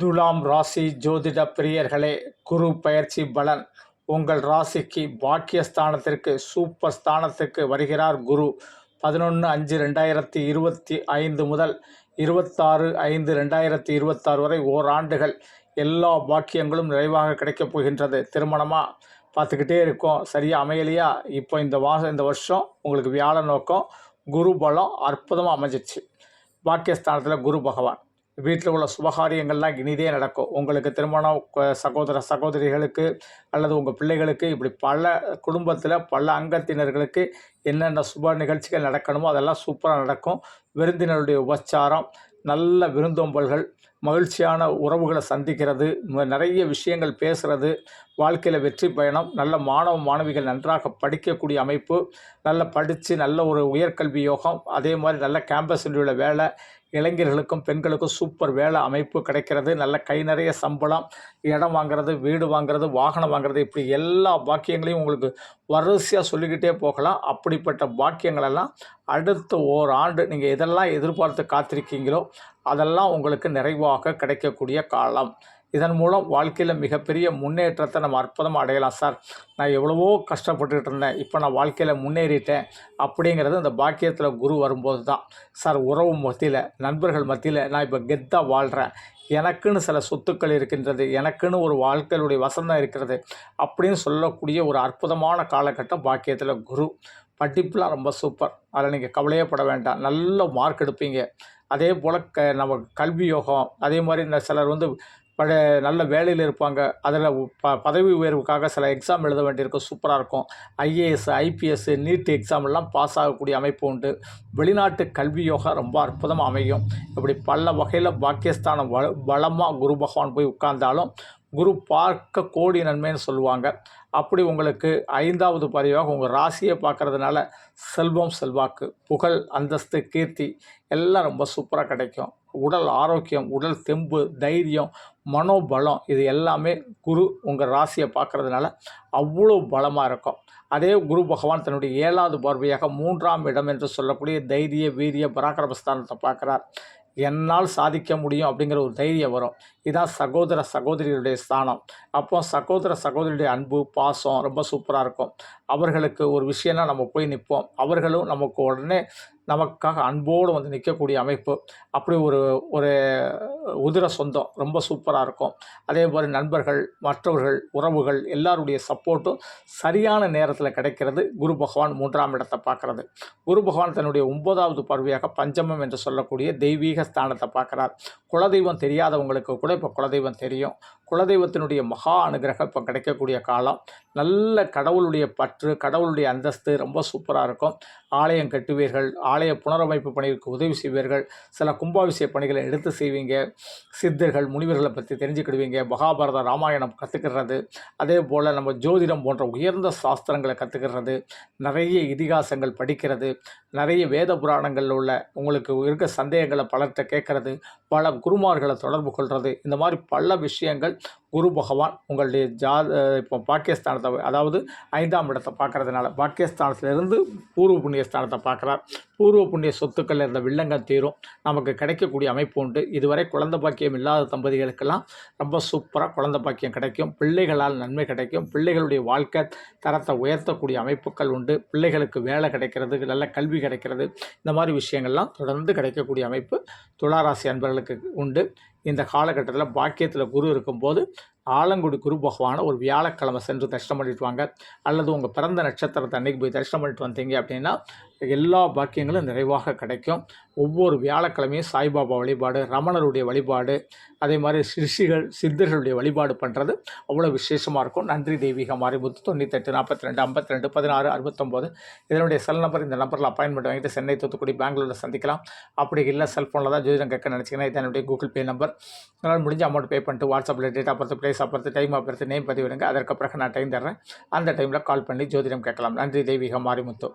துலாம் ராசி ஜோதிட பிரியர்களே குரு பயிற்சி பலன். உங்கள் ராசிக்கு பாக்கியஸ்தானத்திற்கு சூப்பர் ஸ்தானத்திற்கு வருகிறார் குரு. பதினொன்று அஞ்சு ரெண்டாயிரத்தி இருபத்தி ஐந்து முதல் இருபத்தாறு ஐந்து ரெண்டாயிரத்தி இருபத்தாறு வரை ஓராண்டுகள் எல்லா பாக்கியங்களும் நிறைவாக கிடைக்கப் போகின்றது. திருமணமாக பார்த்துக்கிட்டே இருக்கோம். சரியாக அமையலையா? இப்போ இந்த மாதம் இந்த வருஷம் உங்களுக்கு வியாழ நோக்கம் குரு பலம் அற்புதமாக அமைஞ்சிச்சு. பாக்கியஸ்தானத்தில் குரு பகவான். வீட்டில் உள்ள சுபகாரியங்கள்லாம் இனிதே நடக்கும். உங்களுக்கு திருமணம் சகோதர சகோதரிகளுக்கு அல்லது உங்கள் பிள்ளைகளுக்கு இப்படி பல குடும்பத்தில் பல அங்கத்தினர்களுக்கு என்னென்ன சுப நிகழ்ச்சிகள் நடக்கணுமோ அதெல்லாம் சூப்பராக நடக்கும். விருந்தினருடைய உபச்சாரம் நல்ல விருந்தோம்பல்கள் மகிழ்ச்சியான உறவுகளை சந்திக்கிறது நிறைய விஷயங்கள் பேசுகிறது வாழ்க்கையில் வெற்றி பயணம் நல்ல மாணவ மாணவிகள் நன்றாக படிக்கக்கூடிய அமைப்பு நல்ல படித்து நல்ல ஒரு உயர்கல்வி யோகம் அதே மாதிரி நல்ல கேம்பஸில் உள்ள வேலை இளைஞர்களுக்கும் பெண்களுக்கும் சூப்பர் வேலை அமைப்பு கிடைக்கிறது. நல்ல கை நிறைய சம்பளம் இடம் வாங்குறது வீடு வாங்குறது வாகனம் வாங்குறது இப்படி எல்லா பாக்கியங்களையும் உங்களுக்கு வரிசையாக சொல்லிக்கிட்டே போகலாம். அப்படிப்பட்ட பாக்கியங்களெல்லாம் அடுத்த ஓராண்டு நீங்கள் எதெல்லாம் எதிர்பார்த்து காத்திருக்கீங்களோ அதெல்லாம் உங்களுக்கு நிறைவாக கிடைக்கக்கூடிய காலம். இதன் மூலம் வாழ்க்கையில் மிகப்பெரிய முன்னேற்றத்தை நம்ம அற்புதமாக அடையலாம் சார். நான் எவ்வளவோ கஷ்டப்பட்டுக்கிட்டு இருந்தேன். இப்போ நான் வாழ்க்கையில் முன்னேறிட்டேன் அப்படிங்கிறது அந்த பாக்கியத்தில் குரு வரும்போது தான் சார் உறவு மத்தியில் நண்பர்கள் மத்தியில் நான் இப்போ கெத்தாக வாழ்கிறேன் எனக்குன்னு சில சொத்துக்கள் இருக்கின்றது எனக்குன்னு ஒரு வாழ்க்கையுடைய வசந்தம் இருக்கிறது அப்படின்னு சொல்லக்கூடிய ஒரு அற்புதமான காலகட்டம் பாக்கியத்தில் குரு. படிப்புலாம் ரொம்ப சூப்பர். அதில் நீங்கள் கவலையே பட வேண்டாம். நல்ல மார்க் எடுப்பீங்க. அதே போல் க நம்ம கல்வி யோகம் அதே மாதிரி இந்த சிலர் வந்து பல நல்ல வேலையில் இருப்பாங்க. அதில் ப பதவி உயர்வுக்காக சில எக்ஸாம் எழுத வேண்டியிருக்கும். சூப்பராக இருக்கும். ஐஏஎஸ் ஐபிஎஸ் நீட் எக்ஸாம் எல்லாம் பாஸ் ஆகக்கூடிய அமைப்பு உண்டு. வெளிநாட்டு கல்வி யோகா ரொம்ப அற்புதமாக அமையும். இப்படி பல வகையில் பாக்கியஸ்தானம் வ பலமாக குரு பகவான் போய் உட்கார்ந்தாலும் குரு பார்க்க கோடி நன்மைன்னு சொல்லுவாங்க. அப்படி உங்களுக்கு ஐந்தாவது பதிவாக உங்கள் ராசியை பார்க்கறதுனால செல்வம் செல்வாக்கு புகழ் அந்தஸ்து கீர்த்தி எல்லாம் ரொம்ப சூப்பராக கிடைக்கும். உடல் ஆரோக்கியம் உடல் தெம்பு தைரியம் மனோபலம் இது எல்லாமே குரு உங்கள் ராசியை பார்க்குறதுனால அவ்வளோ பலமாக இருக்கும். அதே குரு பகவான் தன்னுடைய ஏழாவது பார்வையாக மூன்றாம் இடம் என்று சொல்லக்கூடிய தைரிய வீரிய பராக்கிரமஸ்தானத்தை பார்க்குறார். என்னால் சாதிக்க முடியும் அப்படிங்கிற ஒரு தைரியம் வரும். இதான் சகோதர சகோதரிகளுடைய ஸ்தானம். அப்போ சகோதர சகோதரியுடைய அன்பு பாசம் ரொம்ப சூப்பராக இருக்கும். அவர்களுக்கு ஒரு விஷயம்னா நம்ம போய் நிற்போம். அவர்களும் நமக்கு உடனே நமக்காக அன்போடு வந்து நிற்கக்கூடிய அமைப்பு. அப்படி ஒரு ஒரு உதிர சொந்தம் ரொம்ப சூப்பராக இருக்கும். அதே மாதிரி நண்பர்கள் மற்றவர்கள் உறவுகள் எல்லாருடைய சப்போர்ட்டும் சரியான நேரத்தில் கிடைக்கிறது. குரு பகவான் மூன்றாம் இடத்தை பார்க்கறது. குரு பகவான் தன்னுடைய ஒன்பதாவது பார்வையாக பஞ்சமம் என்று சொல்லக்கூடிய தெய்வீக ஸ்தானத்தை பார்க்குறார். குலதெய்வம் தெரியாதவங்களுக்கு கூட இப்போ குலதெய்வம் தெரியும். குலதெய்வத்தினுடைய மகா அனுகிரகம் இப்போ கிடைக்கக்கூடிய காலம். நல்ல கடவுளுடைய பற்று கடவுளுடைய அந்தஸ்து ரொம்ப சூப்பராக இருக்கும். ஆலயம் கட்டுவீர்கள் ஆலய புனரமைப்பு பணிகளுக்கு உதவி செய்வீர்கள் சில கும்பாபிஷேக பணிகளை எடுத்து செய்வீங்க சித்தர்கள் முனிவர்களை பற்றி தெரிஞ்சுக்கிடுவீங்க மகாபாரத ராமாயணம் கற்றுக்கிறது அதே போல் நம்ம ஜோதிடம் போன்ற உயர்ந்த சாஸ்திரங்களை கற்றுக்கிறது நிறைய இதிகாசங்கள் படிக்கிறது நிறைய வேத புராணங்களில் உள்ள உங்களுக்கு இருக்க சந்தேகங்களை பலர்கிட்ட கேட்கறது பல குருமார்களை தொடர்பு கொள்வது இந்த மாதிரி பல விஷயங்கள் குரு பகவான் உங்களுடைய ஜா இப்போ பாகிஸ்தானத்தை அதாவது ஐந்தாம் இடத்தை பார்க்கறதுனால பாக்கியஸ்தானத்திலிருந்து பூர்வ புண்ணிய ஸ்தானத்தை பார்க்குறார். பூர்வ புண்ணிய சொத்துக்கள் இருந்த வில்லங்கம் தீரும். நமக்கு கிடைக்கக்கூடிய அமைப்பு உண்டு. இதுவரை குழந்த பாக்கியம் இல்லாத தம்பதிகளுக்கெல்லாம் ரொம்ப சூப்பராக குழந்த பாக்கியம் கிடைக்கும். பிள்ளைகளால் நன்மை கிடைக்கும். பிள்ளைகளுடைய வாழ்க்கை தரத்தை உயர்த்தக்கூடிய அமைப்புகள் உண்டு. பிள்ளைகளுக்கு வேலை கிடைக்கிறது நல்ல கல்வி கிடைக்கிறது. இந்த மாதிரி விஷயங்கள்லாம் தொடர்ந்து கிடைக்கக்கூடிய அமைப்பு துளாராசி அன்பர்களுக்கு உண்டு. இந்த காலகட்டத்தில் பாக்கியத்தில் குரு இருக்கும்போது ஆலங்குடி குரு பகவானை ஒரு வியாழக்கிழமை சென்று தரிசனம் பண்ணிட்டு வாங்க. அல்லது உங்கள் பிறந்த நட்சத்திரத்தை அன்னைக்கு போய் தரிசனம் பண்ணிட்டு வந்தீங்க அப்படின்னா எல்லா பாக்கியங்களும் நிறைவாக கிடைக்கும். ஒவ்வொரு வியாழக்கிழமையும் சாய்பாபா வழிபாடு ரமணருடைய வழிபாடு அதே மாதிரி ரிஷிகள் சித்தர்களுடைய வழிபாடு பண்ணுறது அவ்வளோ விசேஷமாக இருக்கும். நன்றி தெய்வீக மாரிமுத்து தொண்ணூத்தெட்டு நாற்பத்தி ரெண்டு ஐம்பத்தி ரெண்டு பதினாறு அறுபத்தொம்போது. இதனுடைய செல் நம்பர் இந்த நம்பரில் அப்பாயின்மெண்ட் வாங்கிட்டு சென்னை தூத்துக்குடி பெங்களூரில் சந்திக்கலாம். அப்படி இல்லை செல்ஃபோனில் தான் ஜோதிடம் கேட்க நினச்சிங்கன்னா இது என்னுடைய கூகுள் பே நம்பர் அதனால் முடிஞ்ச அமௌண்ட் பே பண்ணிட்டு வாட்ஸ்அப்பில் date of place place time of name பதிவிடுங்க. அதற்கு பிறகு நான் டைம் தர்றேன். அந்த டைமில் கால் பண்ணி ஜோதிடம் கேட்கலாம். நன்றி தெய்வீக மாரிமுத்து